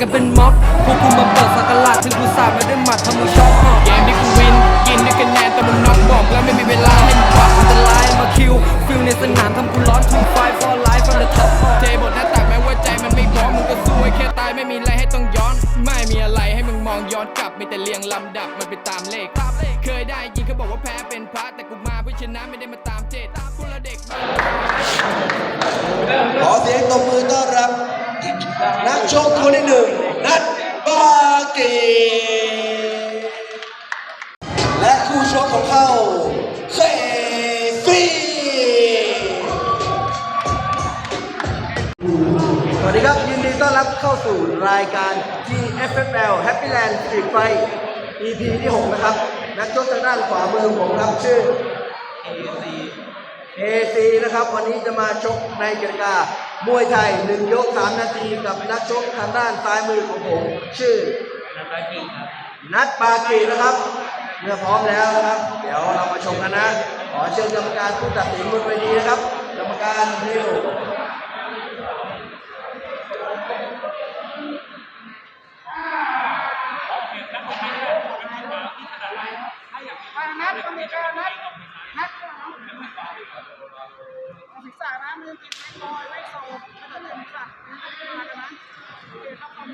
กันเป็นม็อบพวกกูมาเปิดสักการะถึงกูสาดมาด้หมัดทำมึงช็อกเกมที่กูวินกินด้วยคะแนนแต่มึงน็อกบอกแล้วไม่มีเวลาเล่นขวาอันตรายมาคิวฟิลในสนามทำกูร้อนทูไฟฟอร์ไลฟ์ฟอร์เดอะท็อปเทบทหน้าตักแม้ว่าใจมันไม่พร้อมมึงก็สู้ไอ้แค่ตายไม่มีอะไรให้ต้องย้อน ไม่มีอะไรให้มึงมองย้อนกลับมีแต่เรียงลำดับมันไปตามเลขเคยได้ยินเขาบอกว่าแพ้เป็นพระแต่กูมาเพื่อชนะไม่ได้มาตามเจตพวกเราเด็กขอเสียงตบมือต้อนรับ นักชกคนที่หนึ่งนัดบาเกและคู่ชกของเขาเซฟี่สวัสดีครับ ยินดีต้อนรับเข้าสู่รายการ GFFL Happy Land Street Fight EP ที่ 6 นะครับ นักชกทางด้านขวามือผมครับชื่อ AC AC นะครับ วันนี้จะมาชกในกติกา มวยไทย1ยก3นาทีกับนักชกทางด้านซ้ายมือของผม ชื่อ นัดปากีนะครับเมื่อพร้อมแล้วนะครับ เดี๋ยวเรามาชมกันนะ ขอเชิญกรรมการผู้ตัดสินบนเวทีนะครับ กรรมการนิว นัดอเมริกานัดนัดเอาศีรษะนะ มือกินไม่ลอยไม่โซบไม่ตัดศีรษะมาเลยนะโอเคครับความ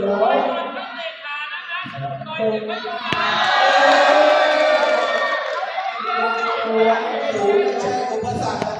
อุปสรรคสำหรับนั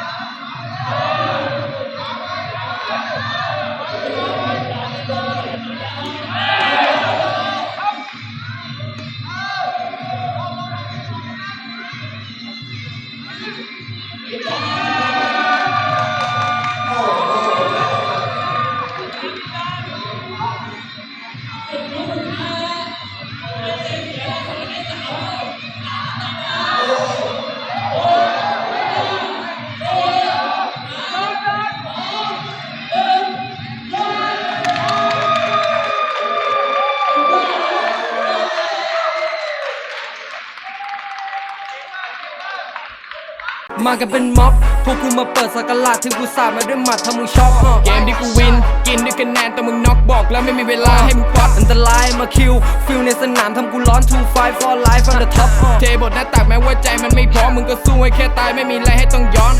มากันเป็นม็อบ พวกกูมาเปิดสักลาดถึงกูสาดมาด้วยหมัดทำมึงช็อกเกมที่กูวิน กินด้วยคะแนนแต่มึงน็อกบอกแล้วไม่มีเวลาให้มึงป๊อตอันตรายมาคิว ฟิลในสนามทำกูร้อน two five for life on the top เทบทหน้าตักแม้ว่าใจมันไม่พร้อมมึงก็สู้ให้แค่ตายไม่มีอะไรให้ต้องย้อน